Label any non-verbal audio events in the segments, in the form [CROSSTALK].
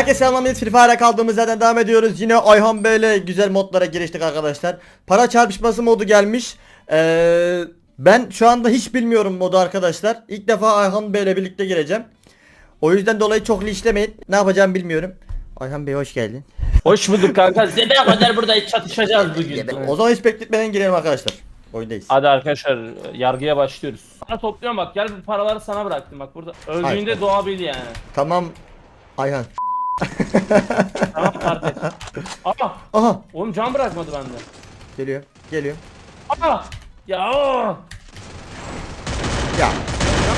Herkese selamlar. Free Fire'a kaldığımız yerden devam ediyoruz. Yine Ayhan Bey'le güzel modlara giriştik arkadaşlar. Para çarpışması modu gelmiş. Ee, ben şu anda hiç bilmiyorum modu arkadaşlar. İlk defa Ayhan Bey'le birlikte gireceğim. O yüzden dolayı çok linçlemeyin. Ne yapacağımı bilmiyorum. Ayhan Bey hoş geldin. Hoş bulduk kanka. Zebeye kadar burada çatışacağız [LAUGHS] bugün. O zaman hiç bekletmeden girelim arkadaşlar. Oyundayız. Hadi arkadaşlar yargıya başlıyoruz. Sana topluyorum bak gel bu paraları sana bıraktım bak burada. Öldüğünde Hayır. doğabil yani. Tamam Ayhan. [LAUGHS] Tamam kardeş. Aa Aha oğlum can bırakmadı bende. geliyor. Geliyor. Aa ya o. Ya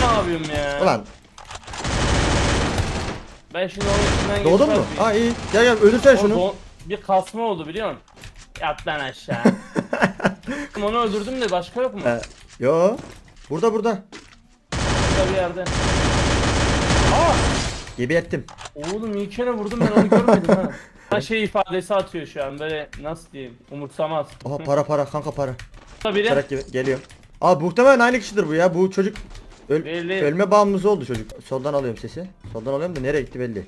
Ne yapıyorum ya? ulan Ben şimdi onun içinden doğdun mu? geçmez miyim? Ha iyi. Gel gel öldürsen O şunu. don- bir kasma oldu biliyor musun? Yat lan aşağı. [LAUGHS] Onu öldürdüm de başka yok mu? Ee, yo. Burada burada. Burada bir yerde. Aa! Gibi ettim. Oğlum iyi kere vurdum ben onu görmedim ha. [LAUGHS] Ha şey ifadesi atıyor şu an böyle nasıl diyeyim umursamaz. Aha para para kanka para. Burada biri Çarak gibi geliyor. Aa muhtemelen aynı kişidir bu ya. Bu çocuk öl- Belli. ölme bağımlısı oldu çocuk. Soldan alıyorum sesi. Soldan alıyorum da nereye gitti belli.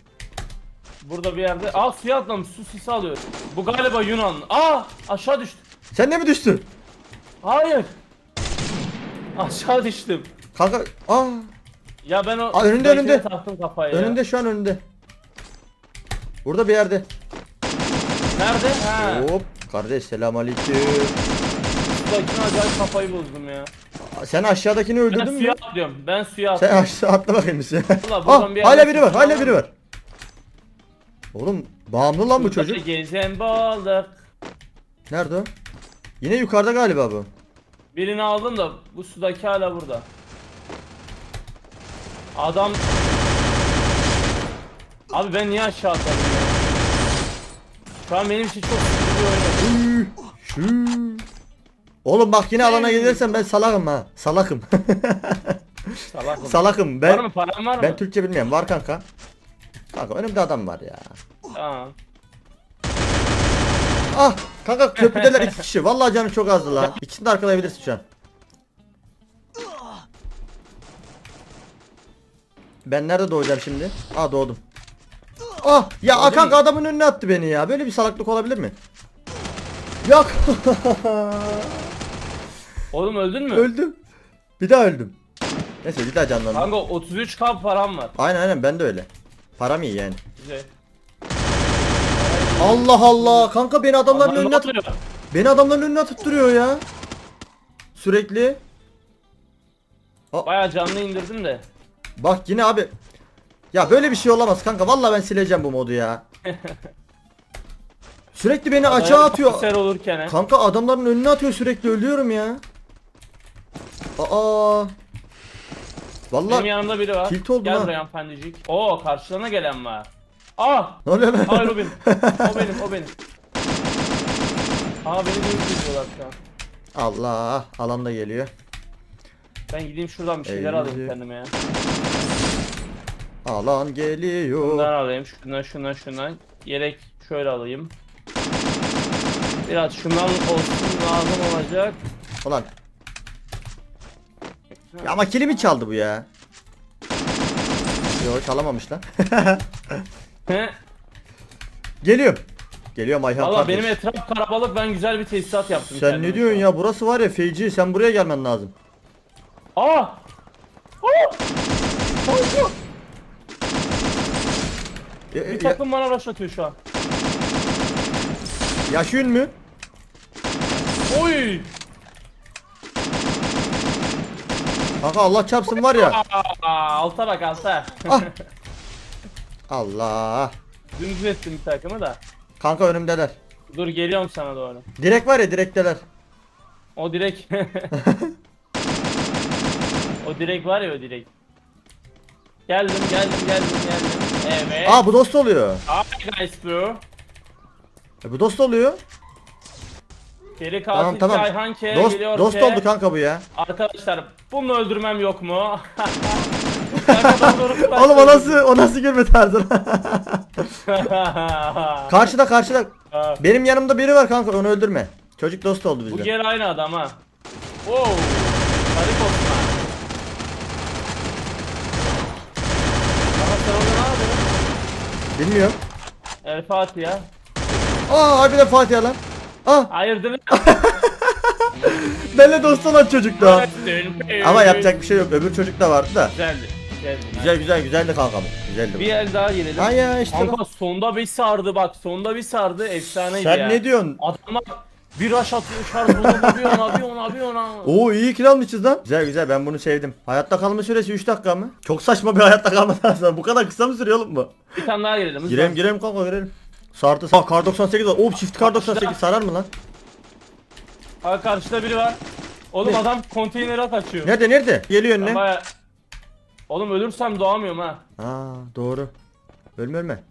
burada bir yerde. Aa suya atlamış su sisi alıyor. Bu galiba Yunan. Aa aşağı düştü. Sen de mi düştün? Hayır. Aşağı düştüm. Kanka aa Ya ben o Aa, önünde, sudakine önünde. taktım kafayı ya. önünde şu an önünde. Burada bir yerde. Nerede? Ha. Hop kardeş selamünaleyküm. Sudakine acayip kafayı bozdum ya. Aa, Sen aşağıdakini Ben öldürdün mü? suya atlıyorum. Ben suya Sen atlıyorum. aşağı atla bakayım bir sen. [LAUGHS] Ah buradan bir hala yerden biri var hala var. biri var. Oğlum bağımlı lan bu Burada çocuk. Gezen balık. Nerede o? Yine yukarıda galiba bu. Birini aldım da bu sudaki hala burada. Adam Abi ben niye aşağı atladım ya? Şu an benim için çok bir oyun. Şu. Oğlum bak yine alana gelirsen ben salakım ha. Salakım. Salak. [LAUGHS] Salakım Var ben. mı param var mı? Ben Türkçe bilmiyorum. Var kanka. Kanka önümde adam var ya. Tamam. Ah kanka köprüdeler iki kişi. Vallahi canım çok azdı lan. İkisini de arkalayabilirsin şu an. Ben nerede doğacağım şimdi? Aa doğdum. Ah ya Doğdun kanka adamın önüne attı beni ya. Böyle bir salaklık olabilir mi? Yok. [LAUGHS] Oğlum öldün mü? öldüm. Bir daha öldüm. Neyse bir daha canlandım. Kanka 33k param var. Aynen aynen ben de öyle. Param iyi yani. Güzel. Allah Allah kanka beni adamların Adam ne önüne atıp oluyor? beni adamların önüne atıp duruyor ya. Sürekli. Baya canlı indirdim de. Bak yine abi. Ya böyle bir şey olamaz kanka. Vallahi ben sileceğim bu modu ya. [LAUGHS] Sürekli beni açığa atıyor. Olurken he. Kanka adamların önüne atıyor sürekli ölüyorum ya. Aa. Benim Vallahi yanımda biri var. tilt oldum Gel ha. buraya hanımefendicik. Oo karşılarına gelen var. Aa! ne oluyor lan? Hayır o benim. [LAUGHS] O benim, o benim. Aa beni de izliyorlar şu an. Allah alanda geliyor. Ben gideyim şuradan bir şeyler Eyvallah. alayım kendime ya. Alan geliyor. Şundan alayım, şundan, şundan, şundan. Yelek şöyle alayım. Biraz şundan olsun lazım olacak. Ulan. Ya ama kilimi çaldı bu ya. Yok çalamamış lan. [LAUGHS] He? Geliyorum. Geliyorum Ayhan Valla kardeş. benim etraf karabalık ben güzel bir tesisat yaptım Sen kendime ne diyorsun an. ya? Burası var ya feyci. Sen buraya gelmen lazım. Aa! Aa! E, e, Bir ya, takım bana başlatıyor şu an. yaşıyorsun mu? Oy! Kanka Allah çarpsın var ya. Aa, alta bak alta. Ah. [LAUGHS] Allah. Dümdüz ettim bir takımı da. Kanka önümdeler. Dur geliyorum sana doğru. Direkt var ya direkteler. O direk. [LAUGHS] o direk var ya o direk. Geldim geldim geldim geldim. Evet. Aa bu dost oluyor. Hi guys bro. E, bu dost oluyor. Seri Tamam katil tamam. Ayhan K Dost, geliyor dost K. oldu kanka bu ya. Arkadaşlar bunu öldürmem yok mu? Arkadan [LAUGHS] doğru Oğlum o nasıl o nasıl gülme tarzı. [LAUGHS] karşıda karşıda. Ha, Benim yanımda biri var kanka onu öldürme. Çocuk dost oldu Bu bizle. gel aynı adam ha. Wow. Garip Osman. Ama sen orada ne yapıyorsun? Bilmiyorum. El Fatiha. Aa harbiden Fatih lan. Aa [LAUGHS] Hayırdır? [LAUGHS] benimle dost olan çocuk da. Ama yapacak bir şey yok. Öbür çocuk da vardı da. Güzeldi. Güzeldi. Güzel güzel güzeldi kankam. Güzeldi. Bir el daha girelim. Ha ya işte bak. Kanka sonda bir sardı bak. Sonda bir sardı. Efsaneydi Sen ya. ne diyorsun? Adamlar bir rush atıyor. Şarj bunu bir ona bir ona bir ona. Oo iyi kill almışız lan. Güzel güzel ben bunu sevdim. Hayatta kalma süresi 3 dakika mı? Çok saçma bir hayatta kalma lazım. Bu kadar kısa mı sürüyor oğlum bu? Bir tane daha girelim. Girelim girelim kanka girelim. Sardı. Aa kar 98 var. Oo çift kar 98 sarar mı lan? Ha karşıda biri var. Oğlum Ne? adam konteynere kaçıyor. Nerede nerede? Geliyor önüne. Ben baya- Oğlum ölürsem doğamıyorum ha. Aa doğru. Ölme ölme.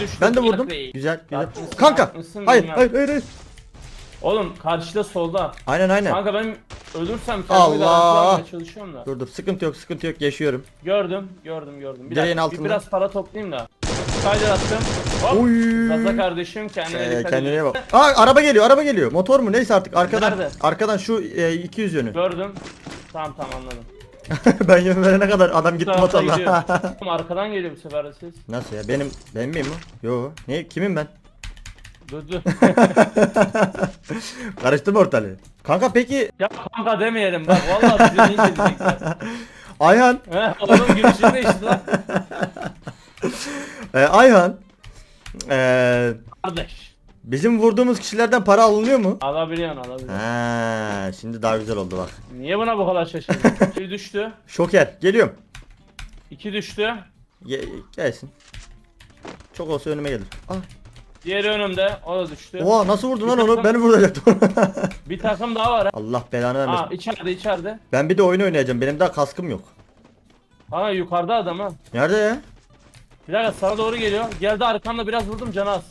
Düştü, ben de vurdum. Güzel güzel. Kanka. Hayır bilmem. hayır hayır hayır. Oğlum karşıda solda. Aynen aynen. Kanka ben ölürsem kendimi Allah! çalışıyorum da. Dur dur sıkıntı yok sıkıntı yok yaşıyorum. Gördüm, gördüm, gördüm. Bir Direğin dakika, bir biraz para toplayayım da. Kaydır attım. Hop. Oy. Gaza kardeşim kendine Ee, dikkat kendine edin. bak. Aa araba geliyor araba geliyor. Motor mu neyse artık arkadan. Nerede? Arkadan şu e, 200 yönü. Gördüm. Tamam tamam anladım. [LAUGHS] ben yön verene kadar adam gitti gidiyor. [LAUGHS] Oğlum arkadan geliyor bu sefer de ses. Nasıl ya benim ben miyim o? Yo. Ne kimim ben? Dur dur. [LAUGHS] Karıştırma ortalığı. Kanka peki ya kanka demeyelim bak vallahi bizi linç edecekler. Ayhan, He oğlum gülüşün değişti lan. e, Ayhan e, Kardeş. Bizim vurduğumuz kişilerden para alınıyor mu? Alabiliyorsun alabiliyorsun. Ha, şimdi daha güzel oldu bak. Niye buna bu kadar şaşırdın? [LAUGHS] Bir düştü. Şoker, geliyorum. iki düştü. Ge- gelsin. Çok olsa önüme gelir. Ah. Diğeri önümde. O da düştü. Oha nasıl vurdun lan onu? Beni vuracaktı. [LAUGHS] Bir takım daha var ha. Allah belanı Aa vermesin. içeride içeride. Ben bir de oyun oynayacağım. Benim daha kaskım yok. Ha yukarıda adam ha. Nerede ya? Bir dakika sana doğru geliyor. Geldi arkamda biraz vurdum canı az.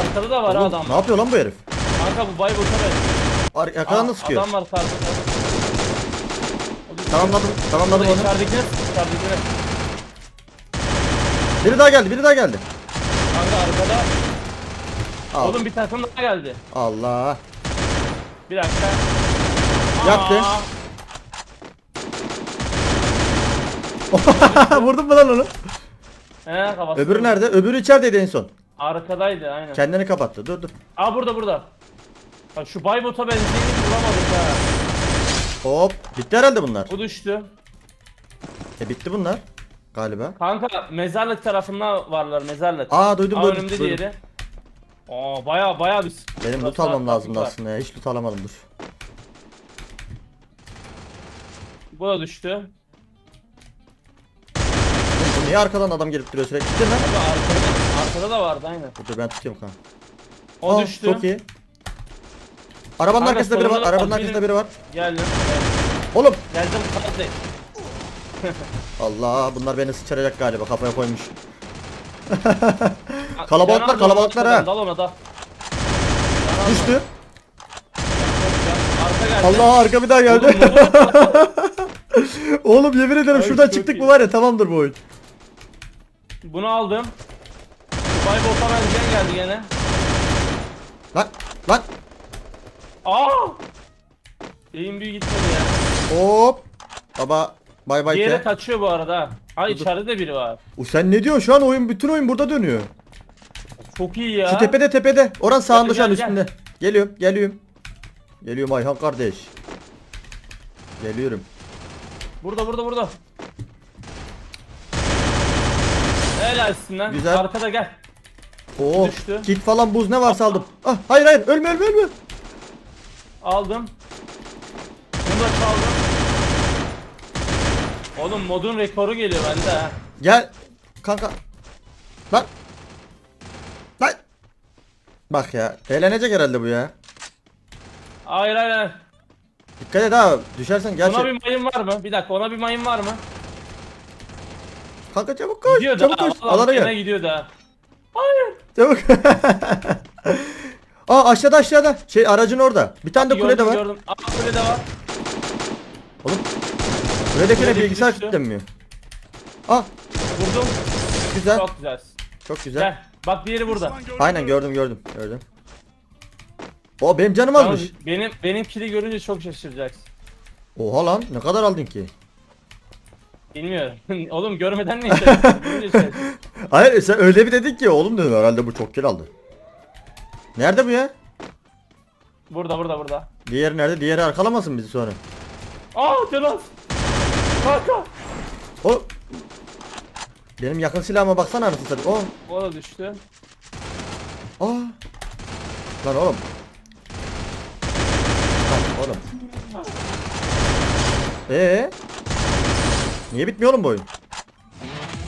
Arkada da var ha Oğlum, adam. ne yapıyor lan bu herif? Kanka bu bay boşa ver. Ar arkadan da sıkıyor. Adam var düştü. Tamamladım. Tamamladım onu. içeridekine. Biri daha geldi. Biri daha geldi. Kanka arkada. Al. Oğlum bir takım daha geldi. Allah. Bir dakika. Yaktı. Aa, [LAUGHS] [LAUGHS] Vurdun mu lan onu? He kafası. Öbürü nerede? Öbürü içerideydi en son. Arkadaydı aynen. Kendini kapattı. Dur dur. Aa burada burada. Ha, şu Baybot'a benzeyeni bulamadık ha. Hop. Bitti herhalde bunlar. Bu düştü. E bitti bunlar. Galiba. Kanka mezarlık tarafında varlar mezarlık. Aa duydum Aa duydum. önümde duydum. diğeri. Aa baya baya bir Benim loot almam lazımdı var. aslında ya. Hiç loot alamadım dur. Bu da düştü. Bu niye arkadan adam gelip duruyor sürekli? Değil mi? Abi arkada, arkada da vardı aynen. Dur ben tutuyorum kanka. O Aa, düştü. Çok iyi. Arabanın Kanka, arkasında biri var. solunda da Arabanın var, arkasında biri- biri var. Geldim. Oğlum. Geldim kardeş. [LAUGHS] Allah bunlar beni sıçrayacak galiba kafaya koymuş. [LAUGHS] Kalabalıklar, Canan, kalabalıklar ha. Dal ona da. Düştü. Arka geldi. Allah arka bir daha geldi. Oğlum, Oğlum [LAUGHS] yemin ederim Ay, şuradan çok çıktık iyi. mı var ya tamamdır bu oyun. Bunu aldım. Baybot'a benzeyen geldi gene. Lan lan Aa! Eğim büyük gitmedi ya. hop. Baba bay bay Diğeri ke. kaçıyor bu arada. Ay Dur, dur. içeride de biri var. O sen ne diyorsun şu an oyun bütün oyun burada dönüyor. Çok iyi ya. Şu tepede tepede. Oran sağında şu an gel, gel. üstünde. Geliyorum geliyorum. Geliyorum Ayhan kardeş. Geliyorum. Burada burada burada. Helalsin lan. Güzel. Arkada gel. Oo. Düştü. Kit falan buz ne varsa aldım. Ah hayır hayır ölme ölme ölme. Aldım. Bunu da çaldım. Oğlum modun rekoru geliyor bende ha. Gel. Kanka. Lan. Lan. Bak ya. Eğlenecek herhalde bu ya. Hayır hayır hayır. Dikkat et ha. Düşersen gerçek. Ona bir mayın var mı? Bir dakika ona bir mayın var mı? Kanka çabuk koş. Gidiyor da. çabuk koş. Allah Alana gel. gidiyor da. Hayır. Çabuk. [LAUGHS] Aa aşağıda aşağıda. Şey aracın orada. Bir tane de kule de Gördüm, var. Gördüm. Aa kule de var. Oğlum. Kuledekine Kuledeki bilgisayar düştü. kilitlenmiyor. Aa Vurdum. güzel. Çok güzelsin. Çok güzel. Gel. Bak diğeri burada. Aynen gördüm gördüm gördüm. O benim canım Yalnız almış. Benim benim kili görünce çok şaşıracaksın. Oha lan ne kadar aldın ki? Bilmiyorum. [LAUGHS] Oğlum görmeden ne işaretledin? [LAUGHS] Görünce şey- Hayır sen öyle bir dedin ki oğlum dedim herhalde bu çok kill aldı. Nerede bu ya? Burada burada burada. Diğeri nerede? Diğeri arkalamasın bizi sonra. Aa Jonas. Kanka. O benim yakın silahıma baksana anasını satayım. O O da düştü. Aa. Lan oğlum. Lan oğlum. Ee? Niye bitmiyor oğlum bu oyun?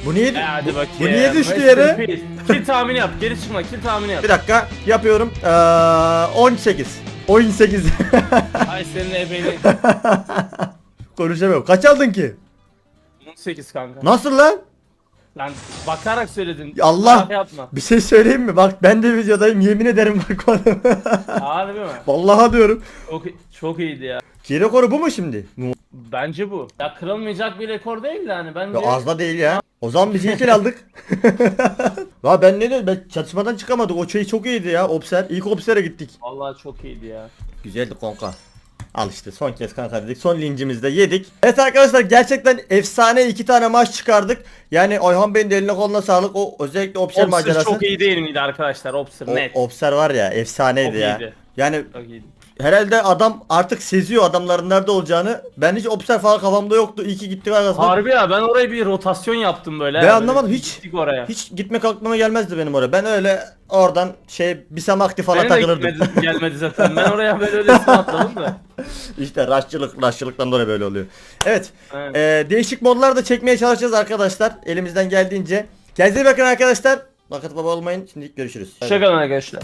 Bu niye E hadi bakayım. bu niye düştü Rest yere? peace. Kill tahmini yap. Geri çıkma. Kill tahmini yap. Bir dakika yapıyorum. Ee, 18. Oyun 8. Ay senin ebeyni. [LAUGHS] Konuşamıyorum. Kaç aldın ki? 18 kanka. Nasıl lan? Lan bakarak söyledin. Allah! Bak Yapma. Bir şey söyleyeyim mi? Bak ben de videodayım yemin ederim bakmadım. [LAUGHS] Harbi mi? Vallahi diyorum. Çok, çok iyiydi ya. Ki rekoru bu mu şimdi? Bence bu. Ya kırılmayacak bir rekor değil de hani bence. Ya az da değil ya. O zaman biz ilk el aldık. [LAUGHS] ya ben ne diyorum ben çatışmadan çıkamadık. O şey çok iyiydi ya. Obser. İlk Obser'e gittik. Vallahi çok iyiydi ya. Güzeldi kanka. Al işte son kez kanka dedik. Son lincimizi de yedik. Evet arkadaşlar gerçekten efsane iki tane maç çıkardık. Yani Ayhan Bey'in de eline koluna sağlık. O özellikle Obser Obser macerası. çok iyi değil miydi arkadaşlar? Obser O, net. Obser var ya efsaneydi Çok ya. iyiydi. Yani Çok iyiydi. Herhalde adam artık seziyor adamların nerede olacağını. Ben hiç Obser falan kafamda yoktu. İyi ki gittik arkadaşlar. Harbi ya ben oraya bir rotasyon yaptım böyle. Ben Böyle anlamadım, hiç- Gittik oraya. Hiç gitmek aklıma gelmezdi benim oraya. Ben öyle oradan şey bir samakti falan Benim de takılırdım. [LAUGHS] gelmedi zaten. Ben oraya böyle öylesine atladım da. [LAUGHS] İşte raşçılık, raşçılıktan dolayı böyle oluyor. Evet. Evet. Ee, değişik modlar da çekmeye çalışacağız arkadaşlar. Elimizden geldiğince. Kendinize bakın arkadaşlar. Vakit baba olmayın. Şimdi görüşürüz. Hoşçakalın arkadaşlar.